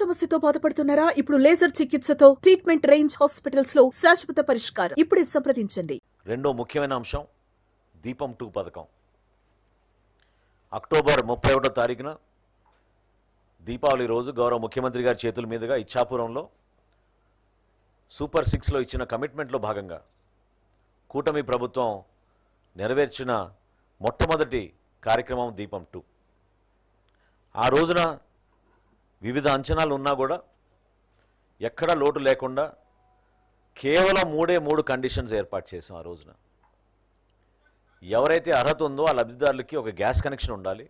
సమస్యతో బాధపడుతున్నారా? ఇప్పుడు లేజర్ చికిత్సతో ట్రీట్మెంట్ రేంజ్ హాస్పిటల్స్లో శాశ్వత పరిష్కారం ఇప్పుడే సంప్రదించండి. రెండో ముఖ్యమైన అంశం దీపం టూ పథకం. అక్టోబర్ ముప్పై ఒకటో తారీఖున దీపావళి రోజు గౌరవ ముఖ్యమంత్రి గారి చేతుల మీదుగా ఇచ్చాపురంలో సూపర్ సిక్స్లో ఇచ్చిన కమిట్మెంట్లో భాగంగా కూటమి ప్రభుత్వం నెరవేర్చిన మొట్టమొదటి కార్యక్రమం దీపం టూ. ఆ రోజున వివిధ అంచనాలు ఉన్నా కూడా ఎక్కడ లోటు లేకుండా కేవలం మూడే మూడు కండిషన్స్ ఏర్పాటు చేసాం ఆ రోజున. ఎవరైతే అర్హత ఉందో ఆ లబ్ధిదారులకి ఒక గ్యాస్ కనెక్షన్ ఉండాలి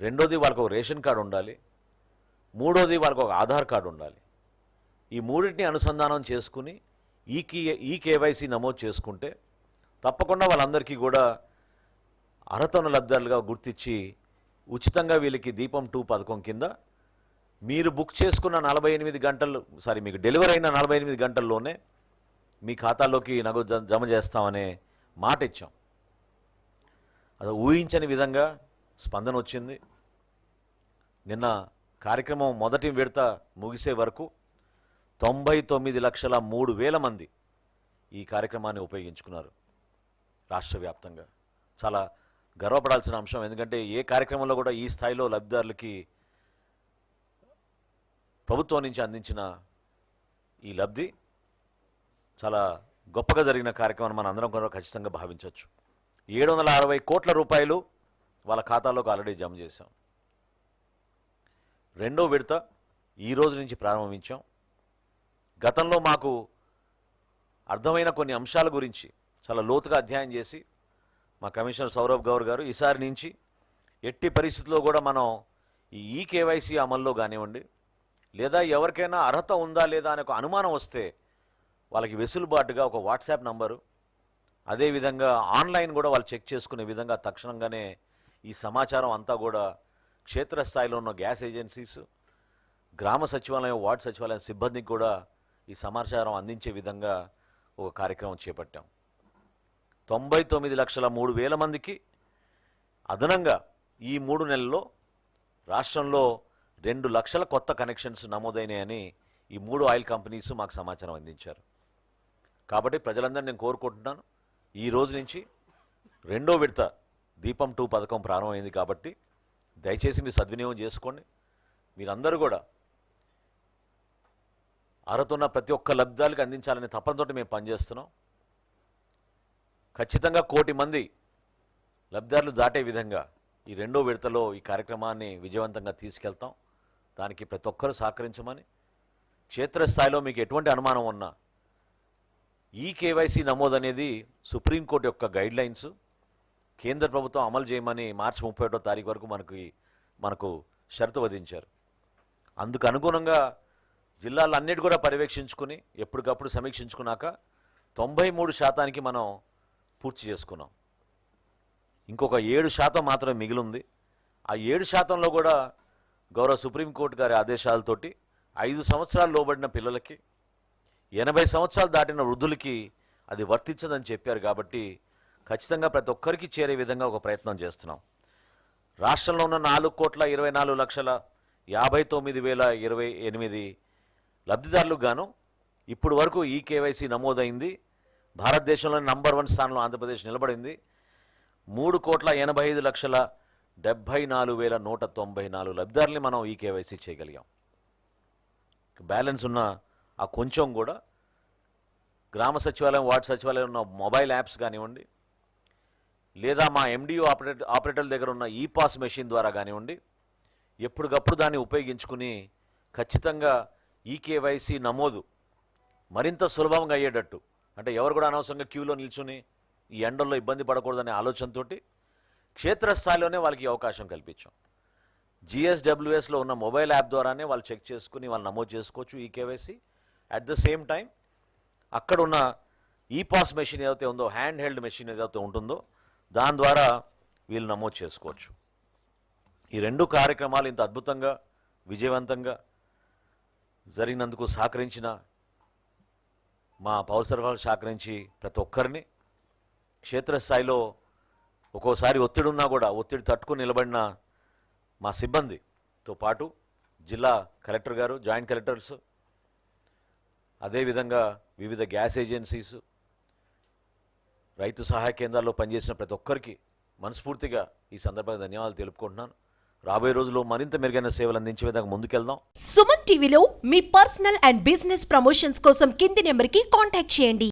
రెండోది వాళ్ళకు ఒక రేషన్ కార్డు ఉండాలి మూడోది వాళ్ళకు ఒక ఆధార్ కార్డు ఉండాలి. ఈ మూడింటిని అనుసంధానం చేసుకుని ఈ కీ ఈ కేవైసీ నమోదు చేసుకుంటే తప్పకుండా వాళ్ళందరికీ కూడా అర్హత ఉన్న లబ్ధిదారులుగా గుర్తించి ఉచితంగా వీళ్ళకి దీపం టూ పథకం కింద మీరు బుక్ చేసుకున్న నలభై ఎనిమిది గంటలు సారీ మీకు డెలివరీ అయిన నలభై ఎనిమిది గంటల్లోనే మీ ఖాతాలోకి నగదు జమ చేస్తామనే మాట ఇచ్చాం. అది ఊహించని విధంగా స్పందన వచ్చింది. నిన్న కార్యక్రమం మొదటి విడత ముగిసే వరకు తొంభై తొమ్మిది లక్షల మూడు వేల మంది ఈ కార్యక్రమాన్ని ఉపయోగించుకున్నారు రాష్ట్ర వ్యాప్తంగా. చాలా గర్వపడాల్సిన అంశం ఎందుకంటే ఏ కార్యక్రమంలో కూడా ఈ స్థాయిలో లబ్ధిదారులకి ప్రభుత్వం నుంచి అందించిన ఈ లబ్ధి చాలా గొప్పగా జరిగిన కార్యక్రమం మనం అందరం కూడా ఖచ్చితంగా భావించవచ్చు. ఏడు వందల అరవై కోట్ల రూపాయలు వాళ్ళ ఖాతాలోకి ఆల్రెడీ జమ చేశాం. రెండో విడత ఈ రోజు నుంచి ప్రారంభించాం. గతంలో మాకు అర్థమైన కొన్ని అంశాల గురించి చాలా లోతుగా అధ్యయనం చేసి మా కమిషనర్ సౌరభ్ గౌర్ గారు ఈసారి నుంచి ఎట్టి పరిస్థితుల్లో కూడా మనం ఈ ఈ కేవైసీ అమల్లో కానివ్వండి లేదా ఎవరికైనా అర్హత ఉందా లేదా అనే ఒక అనుమానం వస్తే వాళ్ళకి వెసులుబాటుగా ఒక వాట్సాప్ నంబరు అదేవిధంగా ఆన్లైన్ కూడా వాళ్ళు చెక్ చేసుకునే విధంగా తక్షణంగానే ఈ సమాచారం అంతా కూడా క్షేత్రస్థాయిలో ఉన్న గ్యాస్ ఏజెన్సీస్ గ్రామ సచివాలయం వార్డు సచివాలయం సిబ్బందికి కూడా ఈ సమాచారం అందించే విధంగా ఒక కార్యక్రమం చేపట్టాం. తొంభై తొమ్మిది లక్షల మూడు వేల మందికి అదనంగా ఈ మూడు నెలల్లో రాష్ట్రంలో రెండు లక్షల కొత్త కనెక్షన్స్ నమోదైనాయని ఈ మూడు ఆయిల్ కంపెనీస్ మాకు సమాచారం అందించారు. కాబట్టి ప్రజలందరూ నేను కోరుకుంటున్నాను. ఈ రోజు నుంచి రెండో విడత దీపం టూ పథకం ప్రారంభమైంది కాబట్టి దయచేసి మీరు సద్వినియోగం చేసుకోండి. మీరందరూ కూడా అర్హత ఉన్న ప్రతి ఒక్క లబ్ధాలకు అందించాలనే తపనతోటి మేము పనిచేస్తున్నాం. ఖచ్చితంగా కోటి మంది లబ్ధిదారులు దాటే విధంగా ఈ రెండో విడతలో ఈ కార్యక్రమాన్ని విజయవంతంగా తీసుకెళ్తాం. దానికి ప్రతి ఒక్కరూ సహకరించమని. క్షేత్రస్థాయిలో మీకు ఎటువంటి అనుమానం ఉన్నా ఈ కేవైసీ నమోదు అనేది సుప్రీంకోర్టు యొక్క గైడ్ లైన్స్ కేంద్ర ప్రభుత్వం అమలు చేయమని మార్చి ముప్పై ఒకటో తారీఖు వరకు మనకి మనకు షరతు విధించారు. అందుకు అనుగుణంగా జిల్లాలన్నిటి కూడా పర్యవేక్షించుకుని ఎప్పటికప్పుడు సమీక్షించుకున్నాక తొంభై మూడు శాతానికి మనం పూర్తి చేసుకున్నాం. ఇంకొక ఏడు శాతం మాత్రమే మిగిలింది. ఆ ఏడు శాతంలో కూడా గౌరవ సుప్రీంకోర్టు గారి ఆదేశాలతోటి ఐదు సంవత్సరాలు లోబడిన పిల్లలకి ఎనభై సంవత్సరాలు దాటిన వృద్ధులకి అది వర్తించదని చెప్పారు కాబట్టి ఖచ్చితంగా ప్రతి ఒక్కరికి చేరే విధంగా ఒక ప్రయత్నం చేస్తున్నాం. రాష్ట్రంలో ఉన్న నాలుగు కోట్ల ఇరవై నాలుగు లక్షల యాభై తొమ్మిది వేల ఇరవై ఎనిమిది లబ్ధిదారులకు గాను ఇప్పుడు వరకు ఈ కేవైసీ నమోదైంది. భారతదేశంలో నంబర్ వన్ స్థానంలో ఆంధ్రప్రదేశ్ నిలబడింది. మూడు కోట్ల ఎనభై ఐదు లక్షల డెబ్భై నాలుగు వేల నూట తొంభై నాలుగు లబ్ధిదారుల్ని మనం ఈ కేవైసీ చేయగలిగాం. బ్యాలెన్స్ ఉన్న ఆ కొంచెం కూడా గ్రామ సచివాలయం వార్డు సచివాలయం ఉన్న మొబైల్ యాప్స్ కానివ్వండి లేదా మా ఎండిఓ ఆపరేటర్ ఆపరేటర్ల దగ్గర ఉన్న ఈ పాస్ మెషిన్ ద్వారా కానివ్వండి ఎప్పటికప్పుడు దాన్ని ఉపయోగించుకుని ఖచ్చితంగా ఈ కేవైసీ నమోదు మరింత సులభంగా అయ్యేటట్టు. అంటే ఎవరు కూడా అనవసరంగా క్యూలో నిల్చుని ఈ ఎండల్లో ఇబ్బంది పడకూడదనే ఆలోచనతోటి క్షేత్రస్థాయిలోనే వాళ్ళకి అవకాశం కల్పించాం. జిఎస్డబ్ల్యూఎస్లో ఉన్న మొబైల్ యాప్ ద్వారానే వాళ్ళు చెక్ చేసుకుని వాళ్ళు నమోదు చేసుకోవచ్చు ఈ KYC at the same time అక్కడ ఉన్న ఈ పాస్ మెషిన్ ఏదైతే ఉందో హ్యాండ్ హెల్డ్ మెషిన్ ఏదైతే ఉంటుందో దాని ద్వారా వీళ్ళు నమోదు చేసుకోవచ్చు. ఈ రెండు కార్యక్రమాలు ఇంత అద్భుతంగా విజయవంతంగా జరిగినందుకు సహకరించిన మా పౌర సరఫరాలు సహకరించి ప్రతి ఒక్కరిని క్షేత్రస్థాయిలో ఒక్కోసారి ఒత్తిడి ఉన్నా కూడా ఒత్తిడి తట్టుకుని నిలబడిన మా సిబ్బందితో పాటు జిల్లా కలెక్టర్ గారు జాయింట్ కలెక్టర్స్ అదేవిధంగా వివిధ గ్యాస్ ఏజెన్సీస్ రైతు సహాయ కేంద్రాల్లో పనిచేసిన ప్రతి ఒక్కరికి మనస్ఫూర్తిగా ఈ సందర్భంగా ధన్యవాదాలు తెలుపుకుంటున్నాను. రాబోయే రోజుల్లో మరింత మెరుగైన సేవలు అందించే విధంగా ముందుకెళ్దాం. సుమన్ టీవీలో మీ పర్సనల్ అండ్ బిజినెస్ ప్రమోషన్స్ కోసం కింది నెంబర్కి కాంటాక్ట్ చేయండి.